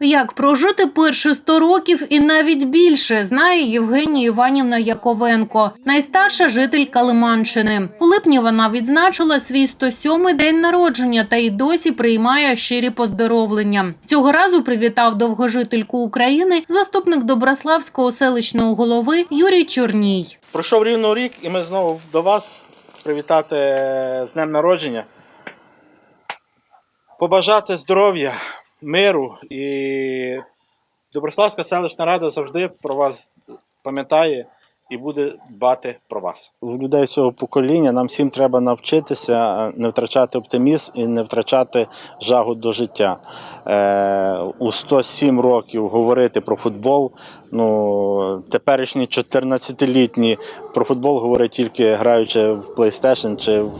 Як прожити перші 100 років і навіть більше, знає Євгенія Іванівна Яковенко, найстарша жителька Лиманщини. У липні вона відзначила свій 107-й день народження та й досі приймає щирі поздоровлення. Цього разу привітав довгожительку України заступник Доброславського селищного голови Юрій Чорній. Пройшов рівно рік, і ми знову до вас привітати з днем народження. Побажати здоров'я, миру і Доброславська селищна рада завжди про вас пам'ятає і буде дбати про вас. У людей цього покоління нам всім треба навчитися не втрачати оптимізм і не втрачати жагу до життя. Е, у 107 років говорити про футбол. Ну, теперішні 14-літні про футбол говорять тільки граючи в PlayStation чи в-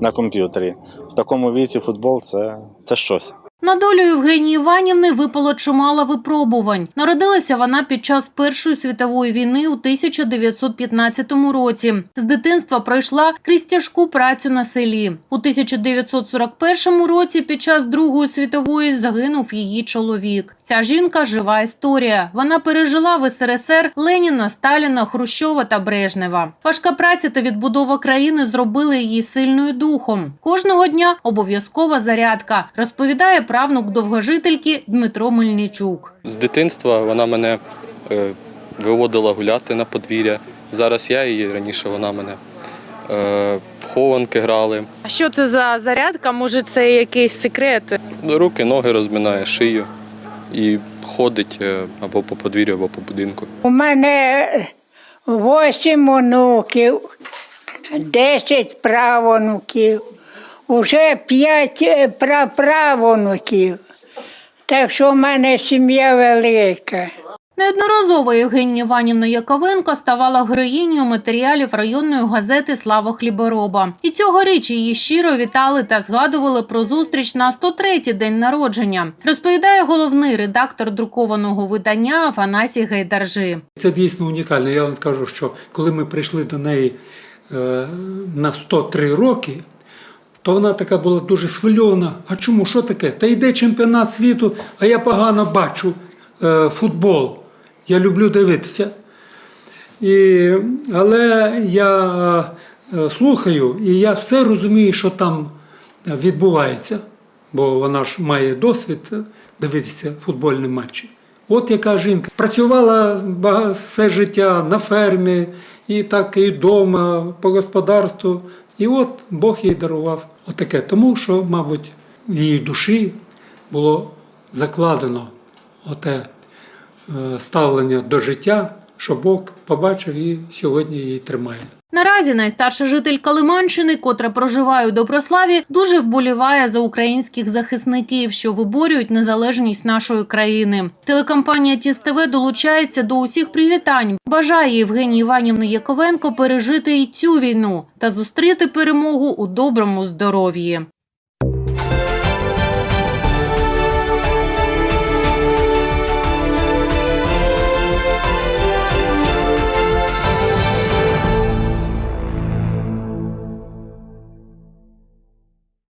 на комп'ютері. В такому віці футбол це, це щось. На долю Євгенії Іванівни випало чимало випробувань. Народилася вона під час Першої світової війни у 1915 році. З дитинства пройшла крізь тяжку працю на селі. У 1941 році під час Другої світової загинув її чоловік. Ця жінка жива історія. Вона пережила в СРСР Леніна, Сталіна, Хрущова та Брежнева. Важка праця та відбудова країни зробили її сильною духом. Кожного дня обов'язкова зарядка, розповідає правнук довгожительки Дмитро Мельничук. З дитинства вона мене е, виводила гуляти на подвір'я. Зараз я її, раніше вона мене. Е, хованки грали, А що це за зарядка? Може, це якийсь секрет? руки, ноги розминає, шию і ходить е, або по подвір'ю, або по будинку. У мене восім онуків, десять правонуків, уже п'ять е, праправонуків. Так що в мене сім'я велика. Неодноразово Євгенія Іванівна Яковенко ставала героїнею матеріалів районної газети Слава хлібороба. І цьогоріч її щиро вітали та згадували про зустріч на 103-й день народження. Розповідає головний редактор друкованого видання Афанасій Гайдаржи. Це дійсно унікально. Я вам скажу, що коли ми прийшли до неї е, на 103 роки, то вона така була дуже схвильована. А чому? Що таке? Та йде чемпіонат світу, а я погано бачу е, футбол. Я люблю дивитися. І, але я е, слухаю, і я все розумію, що там відбувається, бо вона ж має досвід дивитися футбольні матчі. От яка жінка. Працювала все життя на фермі, і так і вдома, по господарству. І от Бог їй дарував отаке. Тому що, мабуть, в її душі було закладено оте е, ставлення до життя, що Бог побачив і сьогодні її тримає. Наразі найстарша жителька Лиманщини, котра проживає у Доброславі, дуже вболіває за українських захисників, що виборюють незалежність нашої країни. Телекомпанія Тіс ТВ долучається до усіх привітань. Бажає Євгенії Іванівни Яковенко пережити і цю війну та зустріти перемогу у доброму здоров'ї.